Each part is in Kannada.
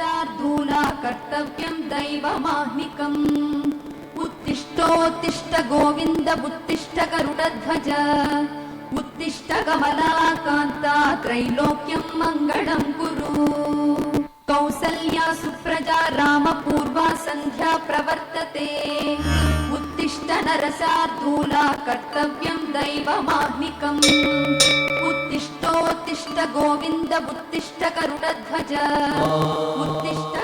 नरसार्धूला कर्तव्यं दैवमाह्निकम् उत्तिष्ठोत्तिष्ठ गोविन्द उत्तिष्ठ गरुडध्वज उत्तिष्ठ कमलाकान्ता त्रैलोक्यं मङ्गलं कुरु कौसल्या सुप्रजा रामपूर्वा सन्ध्या प्रवर्तते उत्तिष्ठ नरसार्धूला कर्तव्यं दैवमाह्निकम् उत्तिष्ठोत्तिष्ठ गोविन्द उत्तिष्ठ गरुडध्वज उत्तिष्ठ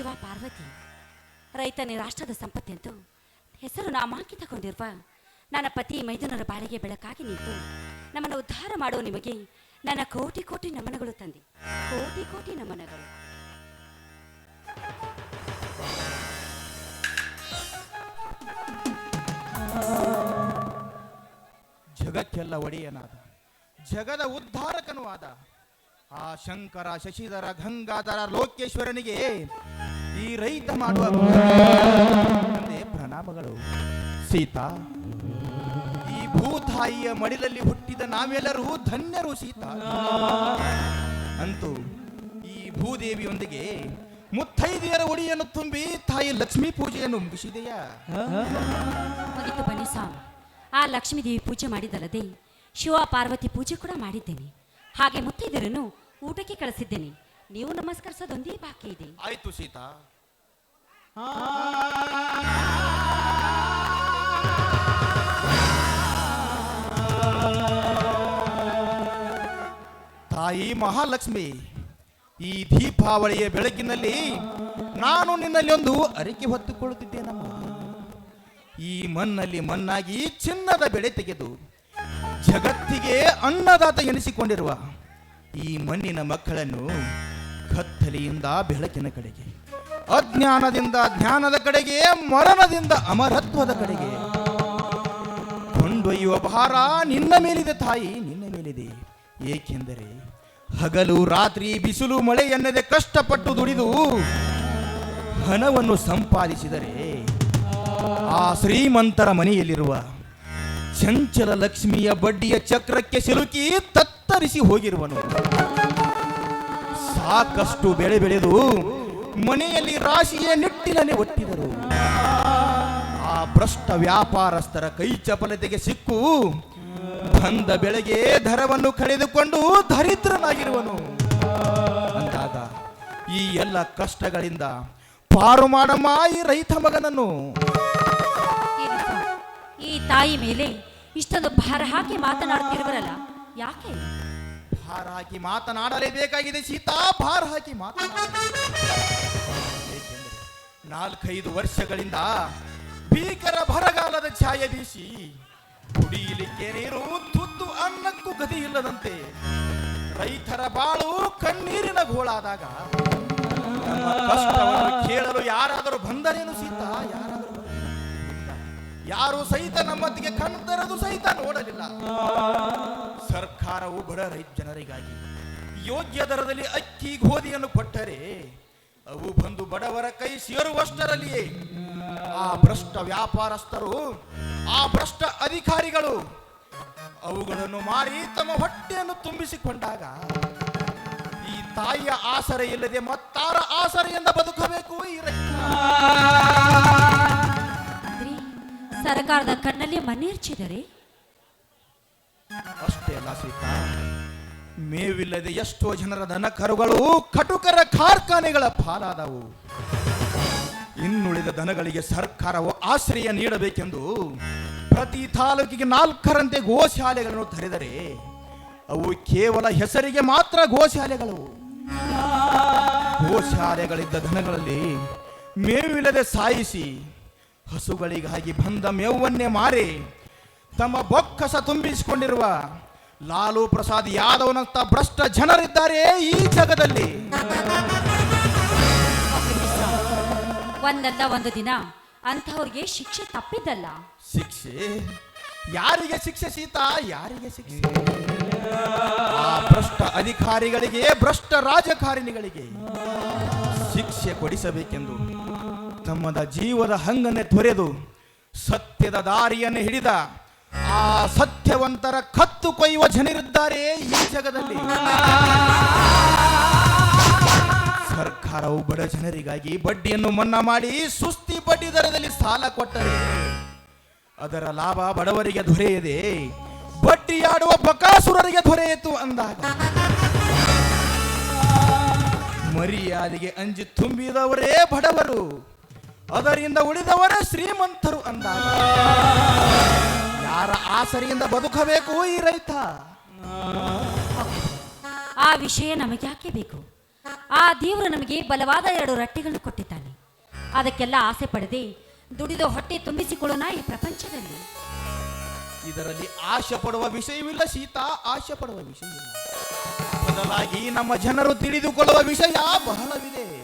ಶಿವ ಪಾರ್ವತಿ, ರೈತನೇ ರಾಷ್ಟ್ರದ ಸಂಪತ್ತೆಂದು ಹೆಸರು ನಾಮಾಂಕಿತಗೊಂಡಿರುವ ನನ್ನ ಪತಿ ಮೈದುನರ ಬಾಳಿಗೆ ಬೆಳಕಾಗಿ ನಿಂತು, ನಮ್ಮನ್ನು ಉದ್ಧಾರ ಮಾಡುವ ನಿಮಗೆ ನನ್ನ ಕೋಟಿ ಕೋಟಿ ನಮನಗಳು ತಂದೆ. ಕೋಟಿ ಕೋಟಿ ನಮನಗಳು. ಜಗಕ್ಕೆಲ್ಲ ಒಡೆಯನಾದ, ಜಗದ ಉದ್ಧಾರಕನೂ ಆದ. ಆ ಶಂಕರ, ಶಶಿಧರ, ಗಂಗಾಧರ, ಲೋಕೇಶ್ವರನಿಗೆ ಈ ರೈತ ಮಾಡುವ ಪ್ರಣಾಮಗಳು. ಸೀತಾ, ಈ ಭೂತಾಯಿಯ ಮಡಿಲಲ್ಲಿ ಹುಟ್ಟಿದ ನಾವೆಲ್ಲರೂ ಧನ್ಯರು ಸೀತಾ. ಅಂತೂ ಈ ಭೂದೇವಿಯೊಂದಿಗೆ ಮುತ್ತೈದೆಯರ ಒಡಿಯನ್ನು ತುಂಬಿ ತಾಯಿ ಲಕ್ಷ್ಮೀ ಪೂಜೆಯನ್ನು ಮುಗಿಸಿದೆಯಾ? ಬನ್ನಿ ಆ ಲಕ್ಷ್ಮೀ ದೇವಿ ಪೂಜೆ ಮಾಡಿದಲ್ಲದೆ ಶಿವ ಪಾರ್ವತಿ ಪೂಜೆ ಕೂಡ ಮಾಡಿದ್ದೇನೆ. ಹಾಗೆ ಮುತ್ತೈದರನ್ನು ಊಟಕ್ಕೆ ಕಳಿಸಿದ್ದೇನೆ. ನೀವು ನಮಸ್ಕರಿಸೋದೊಂದೇ ಬಾಕಿ ಇದೆ. ಆಯ್ತು ಸೀತಾ. ತಾಯಿ ಮಹಾಲಕ್ಷ್ಮಿ ಈ ದೀಪಾವಳಿಯ ಬೆಳಕಿನಲ್ಲಿ ನಾನು ನಿನ್ನಲ್ಲಿ ಒಂದು ಅರಿಕೆ ಹೊತ್ತುಕೊಳ್ಳುತ್ತಿದ್ದೇನಮ್ಮ. ಈ ಮಣ್ಣಲ್ಲಿ ಮಣ್ಣಾಗಿ ಚಿನ್ನದ ಬೆಳೆ ತೆಗೆದು ಜಗತ್ತಿಗೆ ಅನ್ನದಾತ ಎನಿಸಿಕೊಂಡಿರುವ ಈ ಮಣ್ಣಿನ ಮಕ್ಕಳನ್ನು ಕತ್ತಲೆಯಿಂದ ಬೆಳಕಿನ ಕಡೆಗೆ, ಅಜ್ಞಾನದಿಂದ ಜ್ಞಾನದ ಕಡೆಗೆ, ಮರಣದಿಂದ ಅಮರತ್ವದ ಕಡೆಗೆ ಕೊಂಡೊಯ್ಯುವ ಭಾರ ನಿನ್ನ ಮೇಲಿದೆ ತಾಯಿ, ನಿನ್ನ ಮೇಲಿದೆ. ಏಕೆಂದರೆ ಹಗಲು, ರಾತ್ರಿ, ಬಿಸಿಲು, ಮಳೆ ಎನ್ನದೆ ಕಷ್ಟಪಟ್ಟು ದುಡಿದು ಹಣವನ್ನು ಸಂಪಾದಿಸಿದರೆ ಆ ಶ್ರೀಮಂತರ ಮನೆಯಲ್ಲಿರುವ ಚಂಚಲ ಲಕ್ಷ್ಮಿಯ ಬಡ್ಡಿಯ ಚಕ್ರಕ್ಕೆ ಸಿಲುಕಿ ತತ್ತರಿಸಿ ಹೋಗಿರುವನು. ಸಾಕಷ್ಟು ಬೆಳೆ ಬೆಳೆದು ಮನೆಯಲ್ಲಿ ರಾಶಿಯ ನಿಟ್ಟಿನಲ್ಲಿ ಒಟ್ಟಿದರು ಆ ಭ್ರಷ್ಟ ವ್ಯಾಪಾರಸ್ಥರ ಕೈ ಚಪಲತೆಗೆ ಸಿಕ್ಕು. ಬಂದ ಬೆಳೆಗೆ ದರವನ್ನು ಕಳೆದುಕೊಂಡು ದರಿದ್ರನಾಗಿರುವನು. ಅಂದಾಗ ಈ ಎಲ್ಲ ಕಷ್ಟಗಳಿಂದ ಪಾರು ಮಾಡಮ್ಮ ಈ ರೈತ ಮಗನನ್ನು. ಈ ತಾಯಿ ಮೇಲೆ ಇಷ್ಟೊಂದು ಭಾರ ಹಾಕಿ ಮಾತನಾಡ್ತಿರುವರಲ್ಲ ಯಾಕೆ ಭಾರ ಹಾಕಿ ಮಾತನಾಡಲೇಬೇಕಾಗಿದೆ ಸೀತಾ, ಭಾರ ಹಾಕಿ ಮಾತನಾಡ ನಾಲ್ಕೈದು ವರ್ಷಗಳಿಂದ ಭೀಕರ ಬರಗಾಲದ ಛಾಯೆ ಬೀಸಿ ಕುಡಿಯಲಿಕ್ಕೆ ನೀರು, ತುತ್ತು ಅನ್ನಕ್ಕೂ ಗತಿ ಇಲ್ಲದಂತೆ ರೈತರ ಬಾಳು ಕಣ್ಣೀರಿನ ಗೋಳಾದಾಗ ಕೇಳಲು ಯಾರಾದರೂ ಬಂದರೇನು ಸೀತಾ ಬಂದರೇನು? ಯಾರು ಸಹಿತ ನಮ್ಮತ್ತಿಗೆ ಕಣ್ತರದು ಸಹಿತ ನೋಡಲಿಲ್ಲ. ಸರ್ಕಾರವು ಬಡ ರೈತ ಜನರಿಗಾಗಿ ಯೋಗ್ಯ ದರದಲ್ಲಿ ಅಕ್ಕಿ ಗೋಧಿಯನ್ನು ಕೊಟ್ಟರೆ ಅವು ಬಂದು ಬಡವರ ಕೈ ಸೇರುವಷ್ಟರಲ್ಲಿಯೇ ಆ ಭ್ರಷ್ಟ ವ್ಯಾಪಾರಸ್ಥರು, ಆ ಭ್ರಷ್ಟ ಅಧಿಕಾರಿಗಳು ಅವುಗಳನ್ನು ಮಾರಿ ತಮ್ಮ ಹೊಟ್ಟೆಯನ್ನು ತುಂಬಿಸಿಕೊಂಡಾಗ ಈ ತಾಯಿಯ ಆಸರೆ ಇಲ್ಲದೆ ಮತ್ತಾರ ಆಸರೆಯಿಂದ ಬದುಕಬೇಕು ಈ ರೈತ. ಸರ್ಕಾರದ ಕಣ್ಣಲ್ಲಿ ಮಣ್ಣೀರ್ಚಿದರೆ ಅಷ್ಟೇ ಅಲ್ಲ ಸೀತಾ. ಮೇವಿಲ್ಲದೆ ಎಷ್ಟೋ ಜನರ ದನ ಕರುಗಳು, ಕಟುಕರ ಕಾರ್ಖಾನೆಗಳ ಪಾಲಾದವು. ಇನ್ನುಳಿದ ದನಗಳಿಗೆ ಸರ್ಕಾರವು ಆಶ್ರಯ ನೀಡಬೇಕೆಂದು ಪ್ರತಿ ತಾಲೂಕಿಗೆ ನಾಲ್ಕರಂತೆ ಗೋಶಾಲೆಗಳನ್ನು ತೆರೆದರೆ, ಅವು ಕೇವಲ ಹೆಸರಿಗೆ ಮಾತ್ರ ಗೋಶಾಲೆಗಳು. ಗೋಶಾಲೆಗಳಿದ್ದ ದನಗಳಲ್ಲಿ ಮೇವಿಲ್ಲದೆ ಸಾಯಿಸಿ ಹಸುಗಳಿಗಾಗಿ ಬಂದ ಮೇವನ್ನೇ ಮಾರಿ ತಮ್ಮ ಬೊಕ್ಕಸ ತುಂಬಿಸಿಕೊಂಡಿರುವ ಲಾಲು ಪ್ರಸಾದ್ ಯಾದವ್ನಂತ ಭ್ರಷ್ಟ ಜನರಿದ್ದಾರೆ ಈ ಜಗದಲ್ಲಿ. ಒಂದಲ್ಲ ಒಂದು ದಿನ ಅಂಥವ್ರಿಗೆ ಶಿಕ್ಷೆ ತಪ್ಪಿದ್ದಲ್ಲ. ಶಿಕ್ಷೆ? ಯಾರಿಗೆ ಶಿಕ್ಷೆ ಸೀತಾ? ಯಾರಿಗೆ ಶಿಕ್ಷೆ? ಆ ಭ್ರಷ್ಟ ಅಧಿಕಾರಿಗಳಿಗೆ ಭ್ರಷ್ಟ ರಾಜಕಾರಣಿಗಳಿಗೆ ಶಿಕ್ಷೆ ಕೊಡಿಸಬೇಕೆಂದು ತಮ್ಮದ ಜೀವದ ಹಂಗನ್ನೇ ತೊರೆದು ಸತ್ಯದ ದಾರಿಯನ್ನು ಹಿಡಿದ ಆ ಸತ್ಯವಂತರ ಕತ್ತು ಕೊಯ್ಯುವ ಜನರಿದ್ದಾರೆ ಈ ಜಗದಲ್ಲಿ. ಸರ್ಕಾರವು ಬಡ ಜನರಿಗಾಗಿ ಬಡ್ಡಿಯನ್ನು ಮನ್ನಾ ಮಾಡಿ ಸುಸ್ತಿ ಬಡ್ಡಿ ದರದಲ್ಲಿ ಸಾಲ ಕೊಟ್ಟರೆ ಅದರ ಲಾಭ ಬಡವರಿಗೆ ದೊರೆಯದೆ ಬಡ್ಡಿಯಾಡುವ ಬಕಾಸುರರಿಗೆ ದೊರೆಯಿತು ಅಂದಾಗ ಮರ್ಯಾದೆಗೆ ಅಂಜಿ ತುಂಬಿದವರೇ ಬಡವರು. ಅದರಿಂದ ಉಳಿದವರ ಶ್ರೀಮಂತರು ಅಂದ ಯಾರ ಆಸರಿಯಿಂದ ಬದುಕಬೇಕು ಈ ರೈತ? ಆ ವಿಷಯ ನಮಗೆ ಯಾಕೆ ಬೇಕು? ಆ ದೇವರು ನಮಗೆ ಬಲವಾದ ಎರಡು ರಟ್ಟೆಗಳನ್ನು ಕೊಟ್ಟಿದ್ದಾನೆ. ಅದಕ್ಕೆಲ್ಲ ಆಸೆ ಪಡದೆ ದುಡಿದು ಹೊಟ್ಟೆ ತುಂಬಿಸಿಕೊಳ್ಳೋಣ ಈ ಪ್ರಪಂಚದಲ್ಲಿ. ಇದರಲ್ಲಿ ಆಶೆ ಪಡುವ ವಿಷಯವಿಲ್ಲ ಸೀತಾ. ಆಶೆ ಪಡುವ ವಿಷಯವಿಲ್ಲ. ಬದಲಾಗಿ ನಮ್ಮ ಜನರು ತಿಳಿದುಕೊಳ್ಳುವ ವಿಷಯ ಬಹಳವಿದೆ.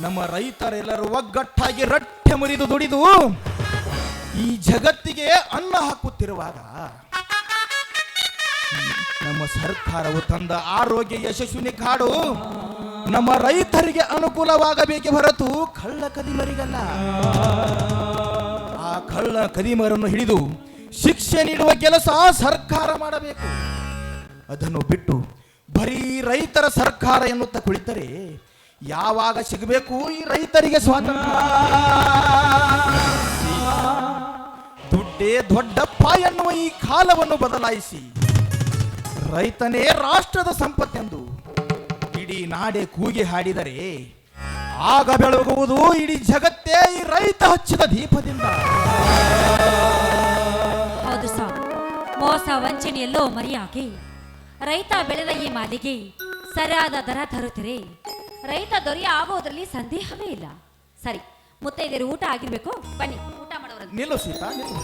ನಮ್ಮ ರೈತರೆಲ್ಲರೂ ಒಗ್ಗಟ್ಟಾಗಿ ರಟ್ಟೆ ಮುರಿದು ದುಡಿದು ಈ ಜಗತ್ತಿಗೆ ಅನ್ನ ಹಾಕುತ್ತಿರುವಾಗ ನಮ್ಮ ಸರ್ಕಾರವು ತಂದ ಆರೋಗ್ಯ ಯಶಸ್ವಿನಿ ಕಾಡು ನಮ್ಮ ರೈತರಿಗೆ ಅನುಕೂಲವಾಗಬೇಕೆ ಹೊರತು ಕಳ್ಳ ಕದಿಮರಿಗಲ್ಲ. ಆ ಕಳ್ಳ ಕದಿಮರನ್ನು ಹಿಡಿದು ಶಿಕ್ಷೆ ನೀಡುವ ಕೆಲಸ ಸರ್ಕಾರ ಮಾಡಬೇಕು. ಅದನ್ನು ಬಿಟ್ಟು ಬರೀ ರೈತರ ಸರ್ಕಾರ ಎನ್ನುತ್ತಾ ಕುಳಿತರೆ ಯಾವಾಗ ಸಿಗಬೇಕು ಈ ರೈತರಿಗೆ ಸ್ವಾತಂತ್ರ್ಯ? ದುಡ್ಡೇ ದೊಡ್ಡಪ್ಪ ಎನ್ನುವ ಈ ಕಾಲವನ್ನು ಬದಲಾಯಿಸಿ, ರೈತನೇ ರಾಷ್ಟ್ರದ ಸಂಪತ್ತೆಂದು ಇಡೀ ನಾಡೆ ಕೂಗಿ ಹಾಡಿದರೆ, ಆಗ ಬೆಳಗುವುದು ಇಡೀ ಜಗತ್ತೇ ಈ ರೈತ ಹಚ್ಚಿದ ದೀಪದಿಂದ. ಹೌದು ಸಾಬ್ ಮೋಸ ವಂಚನೆಯಲ್ಲೋ ಮರೆಯಾಗಿ, ರೈತ ಬೆಳೆದ ಈ ಮಾಲಿಗೆ ಸರಿಯಾದ ದರ ತರುತ್ತೀರಿ. ರೈತ ದೊರೆಯ ಆಗೋದ್ರಲ್ಲಿ ಸಂದೇಹವೇ ಇಲ್ಲ. ಸರಿ ಮುತ್ತೈದೆಯರು ಊಟ ಆಗಿರ್ಬೇಕು. ಬನ್ನಿ ಊಟ ಮಾಡೋರು ನಿಲ್ಲು ಸೀತಾ ನಿಲ್ಲು.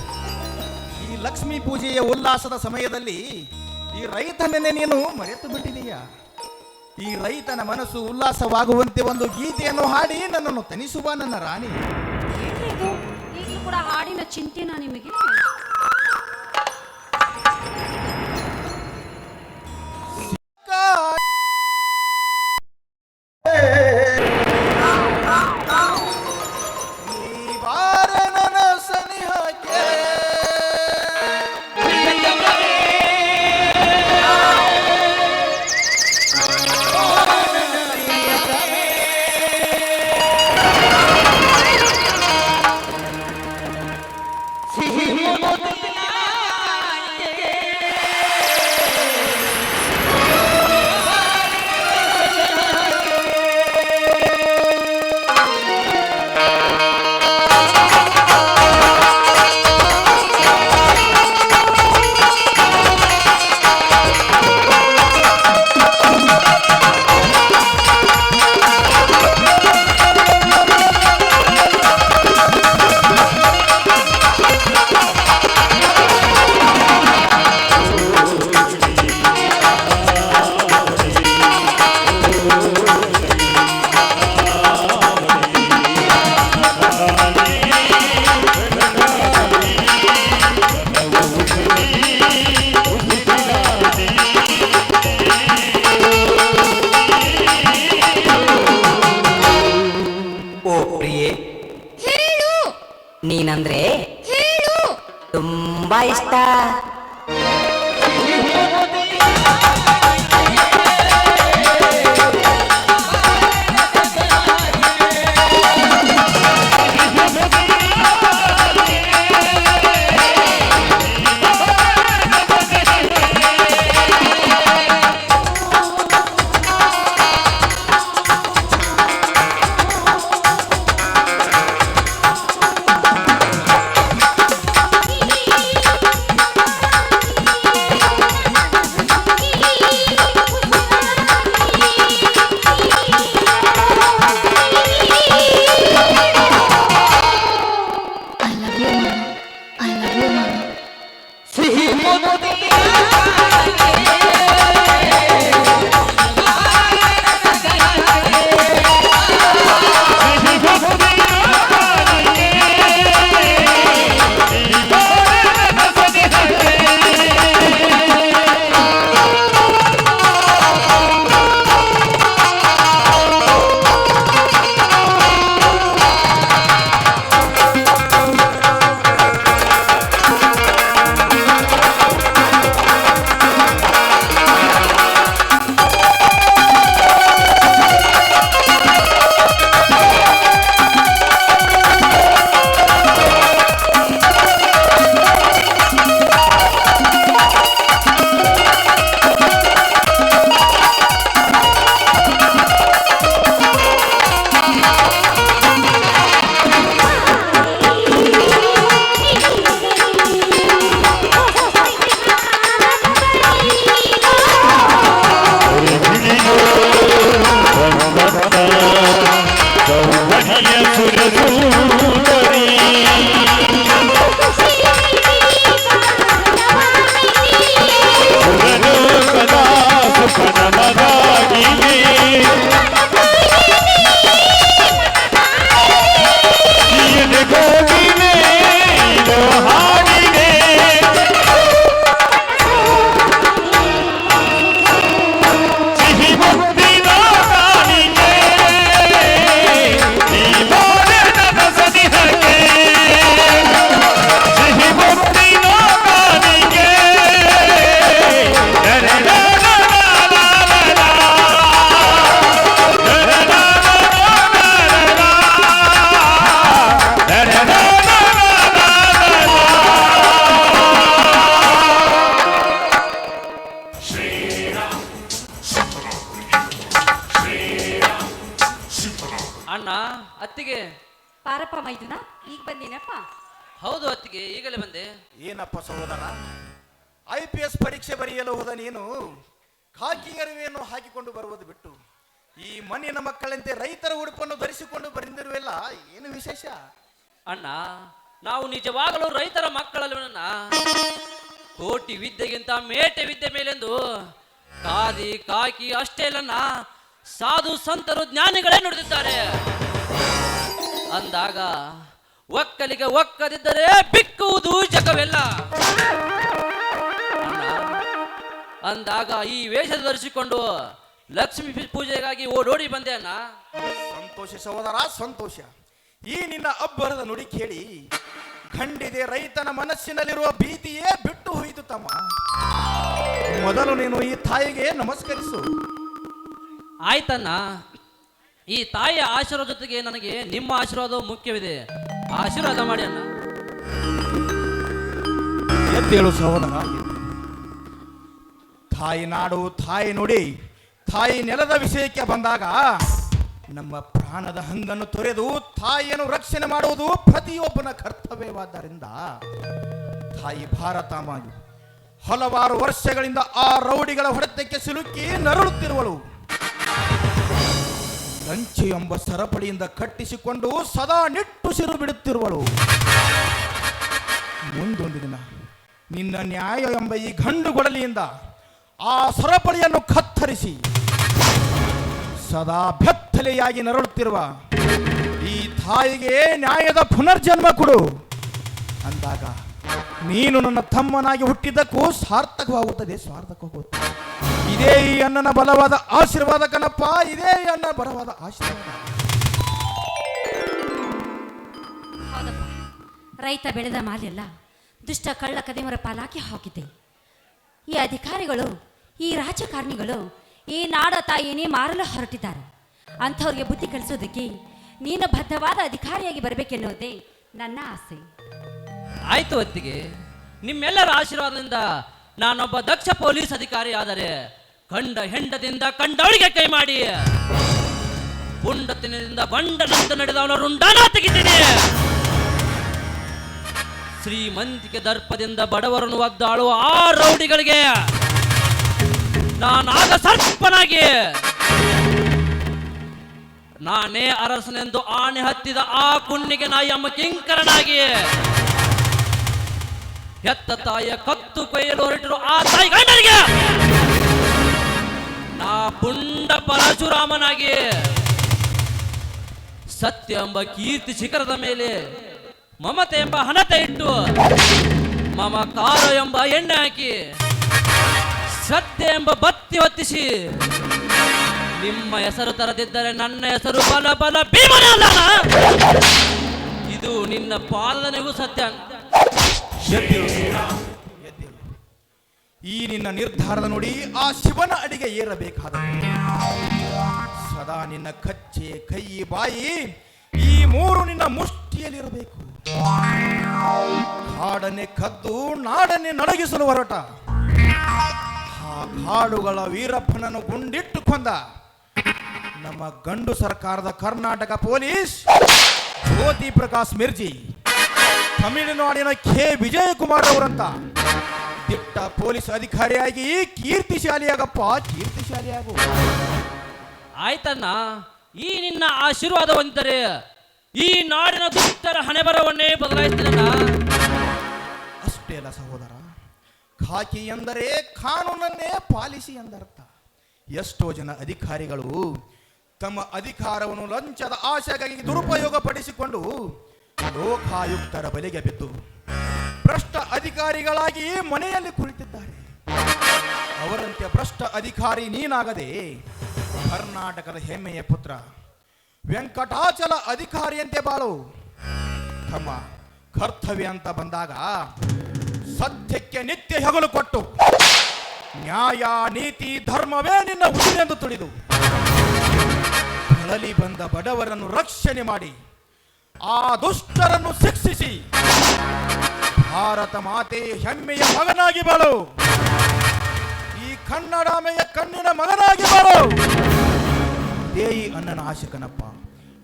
ಈ ಲಕ್ಷ್ಮೀ ಪೂಜೆಯ ಉಲ್ಲಾಸದ ಸಮಯದಲ್ಲಿ ಈ ರೈತನನ್ನೇ ನೀನು ಮರೆತು ಬಿಟ್ಟಿದೀಯಾ. ಈ ರೈತನ ಮನಸ್ಸು ಉಲ್ಲಾಸವಾಗುವಂತೆ ಒಂದು ಗೀತೆಯನ್ನು ಹಾಡಿ ನನ್ನನ್ನು ತನಿಸುವ ನನ್ನ ರಾಣಿ. ಏನ್ರಿ ಇದು? ಈಗಲೂ ಕೂಡ ಹಾಡಿನ ಚಿಂತೆನಾ ನಿಮಗೆ? ಅಣ್ಣ ಅತ್ತಿಗೆ. ಪಾರಪ್ಪ ಮೈದುನ ಈಗ ಬಂದಿನಪ್ಪ. ಹೌದು ಅತ್ತಿಗೆ ಈಗಲೇ ಬಂದೆ. ಏನಪ್ಪ ಸಹೋದರ? ಐ ಪಿ ಎಸ್ ಪರೀಕ್ಷೆ ಬರೆಯಲು ಹೋದ ನೀನು ಖಾಕಿ ಅರಿವೆಯನ್ನು ಹಾಕಿಕೊಂಡು ಬರುವುದು ಬಿಟ್ಟು ಈ ಮಣ್ಣಿನ ಮಕ್ಕಳಂತೆ ರೈತರ ಉಡುಪನ್ನು ಧರಿಸಿಕೊಂಡು ಬರೆದಿರುವೆಲ್ಲ ಏನು ವಿಶೇಷ? ಅಣ್ಣ ನಾವು ನಿಜವಾಗಲೂ ರೈತರ ಮಕ್ಕಳಲ್ಲ ಕೋಟಿ ವಿದ್ಯೆಗಿಂತ ಮೇಟೆ ವಿದ್ಯೆ ಮೇಲೆಂದು ಕಾದಿ ಕಾಕಿ ಅಷ್ಟೇ ಇಲ್ಲಣ್ಣ. ಸಾಧು ಸಂತರು ಜ್ಞಾನಿಗಳೇ ನುಡಿದಿದ್ದಾರೆ. ಅಂದಾಗ ಒಕ್ಕಲಿಗೆ ಒಕ್ಕದಿದ್ದರೆ ಬಿಕ್ಕುವುದು ಜಗವೆಲ್ಲ. ಅಂದಾಗ ಈ ವೇಷ ಧರಿಸಿಕೊಂಡು ಲಕ್ಷ್ಮೀ ಪೂಜೆಗಾಗಿ ಓಡೋಡಿ ಬಂದೆ ಅಣ್ಣ. ಸಂತೋಷ ಸಹೋದರ, ಸಂತೋಷ. ಈ ನಿನ್ನ ಅಬ್ಬರದ ನುಡಿ ಕೇಳಿ ಖಂಡಿದೆ ರೈತನ ಮನಸ್ಸಿನಲ್ಲಿರುವ ಭೀತಿಯೇ ಬಿಟ್ಟು ಹೋಯಿತು ತಮ್ಮ. ಮೊದಲು ನೀನು ಈ ತಾಯಿಗೆ ನಮಸ್ಕರಿಸು. ಆಯ್ತಣ್ಣ. ಈ ತಾಯಿಯ ಆಶೀರ್ವಾದ ಜೊತೆಗೆ ನನಗೆ ನಿಮ್ಮ ಆಶೀರ್ವಾದ ಮುಖ್ಯವಿದೆ. ಆಶೀರ್ವಾದ ಮಾಡಿ ಅಣ್ಣ. ಎದ್ದೇಳು ಸಹೋದರ. ತಾಯಿ ನಾಡು, ತಾಯಿ ನುಡಿ, ತಾಯಿ ನೆಲದ ವಿಷಯಕ್ಕೆ ಬಂದಾಗ ನಮ್ಮ ಪ್ರಾಣದ ಹಂಗನ್ನು ತೊರೆದು ತಾಯಿಯನ್ನು ರಕ್ಷಣೆ ಮಾಡುವುದು ಪ್ರತಿಯೊಬ್ಬನ ಕರ್ತವ್ಯವಾದ್ದರಿಂದ ತಾಯಿ ಭಾರತ ಮಾಗಿ ಹಲವಾರು ವರ್ಷಗಳಿಂದ ಆ ರೌಡಿಗಳ ಹೊಡೆತಕ್ಕೆ ಸಿಲುಕಿ ನರಳುತ್ತಿರುವಳು. ಲಂಚೆ ಎಂಬ ಸರಪಳಿಯಿಂದ ಕಟ್ಟಿಸಿಕೊಂಡು ಸದಾ ನಿಟ್ಟುಸಿರು ಬಿಡುತ್ತಿರುವಳು. ಮುಂದೊಂದು ದಿನ ನಿನ್ನ ನ್ಯಾಯ ಎಂಬ ಈ ಗಂಡು ಗೊಡಲಿಯಿಂದ ಆ ಸರಪಳಿಯನ್ನು ಕತ್ತರಿಸಿ ಸದಾ ಬೆತ್ತಲೆಯಾಗಿ ನರಳುತ್ತಿರುವ ಈ ತಾಯಿಗೆ ನ್ಯಾಯದ ಪುನರ್ಜನ್ಮ ಕೊಡು ಅಂದಾಗ ನೀನು ನನ್ನ ತಮ್ಮನಾಗಿ ಹುಟ್ಟಿದ್ದಕ್ಕೂ ಸಾರ್ಥಕವಾಗುತ್ತದೆ ಸಾರ್ಥಕವಾಗುತ್ತದೆ. ಇದೇ ಈ ಅಣ್ಣನ ಬಲವಾದ ಆಶೀರ್ವಾದ ಕಣಪ್ಪ ಇದೇ ಈ ಅಣ್ಣ ಬಲವಾದ ಆಶೀರ್ವಾದ. ಹೌದಪ್ಪ. ರೈತ ಬೆಳೆದ ಮಾಲೆಲ್ಲ ದುಷ್ಟ ಕಳ್ಳ ಕದಿಮರ ಪಾಲಾಕಿ ಹೋಗಿದೆ ಈ ಅಧಿಕಾರಿಗಳು ಈ ರಾಜಕಾರಣಿಗಳು ಈ ನಾಡ ತಾಯಿನೇ ಮಾರಲು ಹೊರಟಿದ್ದಾರೆ. ಅಂಥವ್ರಿಗೆ ಬುದ್ಧಿ ಕಲಿಸೋದಕ್ಕೆ ನೀನು ಬದ್ಧವಾದ ಅಧಿಕಾರಿಯಾಗಿ ಬರಬೇಕೆನ್ನುವುದೇ ನನ್ನ ಆಸೆ. ಆಯ್ತು ಹೊತ್ತಿಗೆ ನಿಮ್ಮೆಲ್ಲರ ಆಶೀರ್ವಾದದಿಂದ ನಾನೊಬ್ಬ ದಕ್ಷ ಪೊಲೀಸ್ ಅಧಿಕಾರಿ ಆದರೆ ಕಂಡ ಹೆಂಡದಿಂದ ಕಂಡವಳಿಗೆ ಕೈ ಮಾಡಿ. ಪುಂಡತಿನದಿಂದ ಬಂಡನಂತ ನಡೆದವನ ರುಂಡನ ತೆಗಿತೀನಿ. ಶ್ರೀಮಂತಿಕೆ ದರ್ಪದಿಂದ ಬಡವರನ್ನು ಒದ್ದಾಳುವ ಆ ರೌಡಿಗಳಿಗೆ ನಾನಾಗ ಸರ್ಪನಾಗಿ. ನಾನೇ ಅರಸನೆಂದು ಆಣೆ ಹತ್ತಿದ ಆ ಕುಣ್ಣಿಗೆ ನಾಯಿ ಅಮ್ಮ ಕಿಂಕರನಾಗಿ. ಹೆತ್ತ ತಾಯಿಯ ಕತ್ತು ಕೊಯ್ಯಲು ಹೊರಟರು ಆ ತಾಯಿ ಗಂಡನಿಗೆ. ಪುಂಡ ಪರಶುರಾಮನಾಗಿ ಸತ್ಯ ಎಂಬ ಕೀರ್ತಿ ಶಿಖರದ ಮೇಲೆ ಮಮತೆ ಎಂಬ ಹಣತೆ ಇಟ್ಟು ಮಮಕಾರ ಎಂಬ ಎಣ್ಣೆ ಹಾಕಿ ಸತ್ಯ ಎಂಬ ಬತ್ತಿ ಹೊತ್ತಿಸಿ ನಿಮ್ಮ ಹೆಸರು ತರದಿದ್ದರೆ ನನ್ನ ಹೆಸರು ಬಲ ಬಲ ಭೀಮನ ಇದು ನಿನ್ನ ಪಾಲನೆಗೂ ಸತ್ಯ. ಈ ನಿನ್ನ ನಿರ್ಧಾರದ ನೋಡಿ ಆ ಶಿವನ ಅಡಿಗೆ ಏರಬೇಕಾದ ಸದಾ ನಿನ್ನ ಕಚ್ಚೆ, ಕೈ, ಬಾಯಿ ಈ ಮೂರು ನಿನ್ನ ಮುಷ್ಟಿಯಲ್ಲಿರಬೇಕು. ಹಾಡನೆ ಕದ್ದು ನಾಡನೆ ನಡಗಿಸಲು ಹೊರಟ. ಆ ಕಾಡುಗಳ ವೀರಪ್ಪನನ್ನು ಗುಂಡಿಟ್ಟು ಕೊಂದ ನಮ್ಮ ಗಂಡು ಸರ್ಕಾರದ ಕರ್ನಾಟಕ ಪೊಲೀಸ್, ಜ್ಯೋತಿ ಪ್ರಕಾಶ್ ಮಿರ್ಜಿ, ತಮಿಳುನಾಡಿನ ಕೆ. ವಿಜಯಕುಮಾರ್ ಅವರಂತ. ದಿಟ್ಟ ಪೊಲೀಸ್ ಅಧಿಕಾರಿಯಾಗಿ ಕೀರ್ತಿಶಾಲಿಯಾಗಪ್ಪ ಕೀರ್ತಿಶಾಲಿಯಾಗು. ಆಯ್ತಣ್ಣ ಈ ನಿನ್ನ ಆಶೀರ್ವಾದ ಹೊಂದಿದರೆ ಈ ನಾಡಿನ ದುಷ್ಟರ ಹಣೆಬರವನ್ನೇ ಬರವನ್ನೇ ಬದಲಾಯಿಸ್ತೀನಣ್ಣ? ಅಷ್ಟೇ ಅಲ್ಲ ಸಹೋದರ ಖಾಕಿ ಎಂದರೆ ಕಾನೂನನ್ನೇ ಪಾಲಿಸಿ ಎಂದರ್ಥ. ಎಷ್ಟೋ ಜನ ಅಧಿಕಾರಿಗಳು ತಮ್ಮ ಅಧಿಕಾರವನ್ನು ಲಂಚದ ಆಶೆಗಾಗಿ ದುರುಪಯೋಗ ಪಡಿಸಿಕೊಂಡು ಲೋಕಾಯುಕ್ತರ ಬಲೆಗೆ ಬಿದ್ದು ಭ್ರಷ್ಟ ಅಧಿಕಾರಿಗಳಾಗಿ ಮನೆಯಲ್ಲಿ ಕುಳಿತಿದ್ದಾರೆ. ಅವರಂತೆ ಭ್ರಷ್ಟ ಅಧಿಕಾರಿ ನೀನಾಗದೆ ಕರ್ನಾಟಕದ ಹೆಮ್ಮೆಯ ಪುತ್ರ, ವೆಂಕಟಾಚಲ ಅಧಿಕಾರಿಯಂತೆ ಬಾಳು. ತಮ್ಮ ಕರ್ತವ್ಯ ಅಂತ ಬಂದಾಗ ಸತ್ಯಕ್ಕೆ ನಿತ್ಯ ಹೆಗಲು ಕೊಟ್ಟು ನ್ಯಾಯ, ನೀತಿ, ಧರ್ಮವೇ ನಿನ್ನ ಉಸಿರೆಂದು ತುಳಿದು ಬಳಲಿ ಬಂದ ಬಡವರನ್ನು ರಕ್ಷಣೆ ಮಾಡಿ ಆ ದುಷ್ಟರನ್ನು ಶಿಕ್ಷಿಸಿ ಭಾರತ ಮಾತೆ ಹೆಮ್ಮೆಯ ಮಗನಾಗಿ ಬಾಳು. ಈ ಕನ್ನಡಾಮೆಯ ಕಣ್ಣಿನ ಮಗನಾಗಿ ಬಾಳು. ಈ ಅಣ್ಣನ ಆಶಕನಪ್ಪ.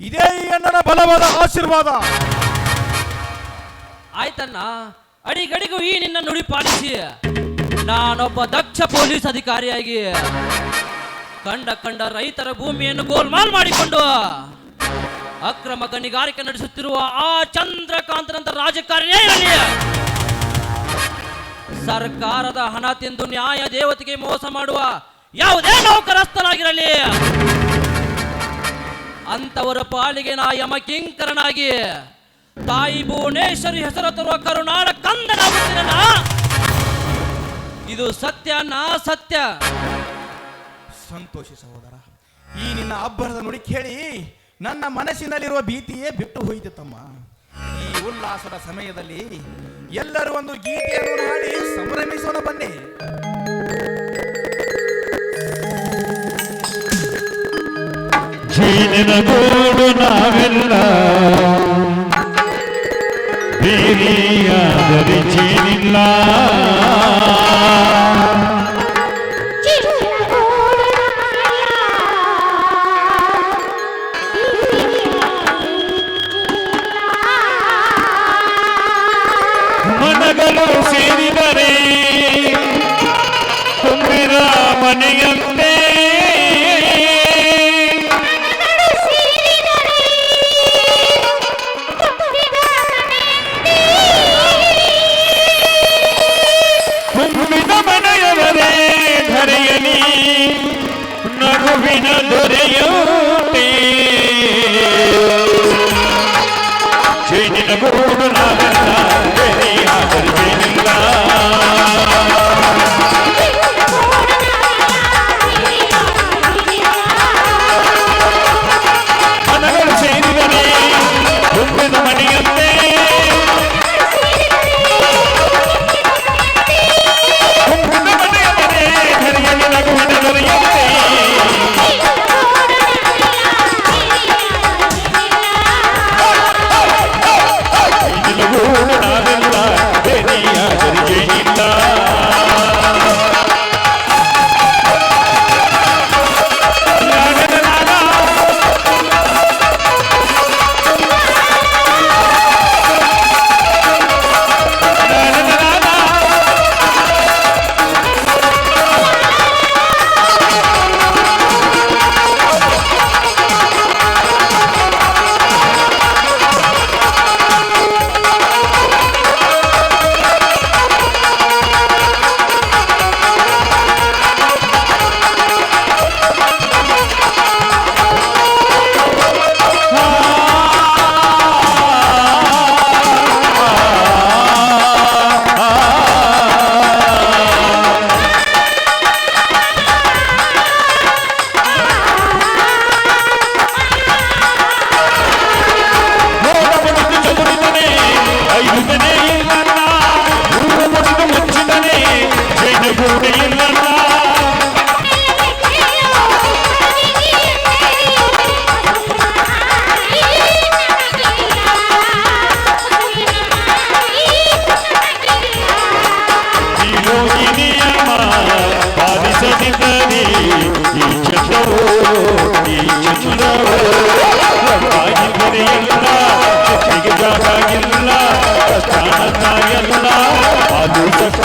ಇದೇ ಈ ಅಣ್ಣನ ಬಲವಾದ ಆಶೀರ್ವಾದ. ಆಯ್ತಣ್ಣ, ಅಡಿಗಡಿಗೂ ಈ ನಿನ್ನ ನುಡಿ ಪಾಲಿಸಿ. ನಾನೊಬ್ಬ ದಕ್ಷ ಪೊಲೀಸ್ ಅಧಿಕಾರಿಯಾಗಿ ಕಂಡ ಕಂಡ ರೈತರ ಭೂಮಿಯನ್ನು ಗೋಲ್ಮಾಲ್ ಮಾಡಿಕೊಂಡು ಅಕ್ರಮ ಗಣಿಗಾರಿಕೆ ನಡೆಸುತ್ತಿರುವ ಆ ಚಂದ್ರಕಾಂತನಂತ ರಾಜಕಾರಣಿ ಸರ್ಕಾರದ ಹಣ ತಿಂದು ನ್ಯಾಯ ದೇವತೆಗೆ ಮೋಸ ಮಾಡುವ ಯಾವುದೇ ನೌಕರಸ್ಥನಾಗಿರಲಿ. ಅಂತವರ ಪಾಲಿಗೆ ನಾ ಯಮ ಕಿಂಕರನಾಗಿ ತಾಯಿ ಭುವನೇಶ್ವರಿ ಹೆಸರು ತರುವ ಕರುನಾಡ ಕಂದನಾಗುತ್ತೀನಲ್ಲ. ಇದು ಸತ್ಯ ನಾ ಸತ್ಯ? ಸಂತೋಷಿ ಸಹೋದರ, ಈ ನಿನ್ನ ಅಬ್ಬರದ ನುಡಿ ಕೇಳಿ ನನ್ನ ಮನಸ್ಸಿನಲ್ಲಿರುವ ಭೀತಿಯೇ ಬಿಟ್ಟು ಹೋಯಿತು ತಮ್ಮ. ಈ ಉಲ್ಲಾಸದ ಸಮಯದಲ್ಲಿ ಎಲ್ಲರೂ ಒಂದು ಗೀತೆಯನ್ನು ಹಾಡಿ ಸಂಭ್ರಮಿಸೋಣ ಬನ್ನಿ. ಜೀನಿನ ನಾವೆಲ್ಲ ಬೇರೆಯಾದರೆ ಜೀನಿಲ್ಲ. ಮನಗಳು ಸೇರಿದರೆ ತುಂಬಿರ ಮನೆಯಂತೆ ತುಂಬಿದ ಮನೆಯವರೇ ಧರೆಯಲಿ ನಗುವಿನ ದೊರೆಯುತ್ತೆ ಜೇನಿನ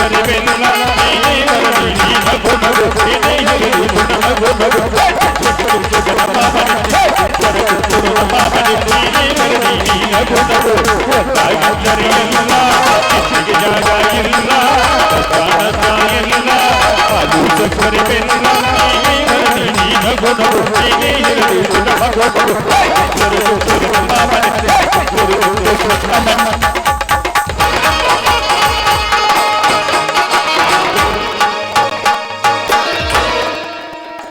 Hey!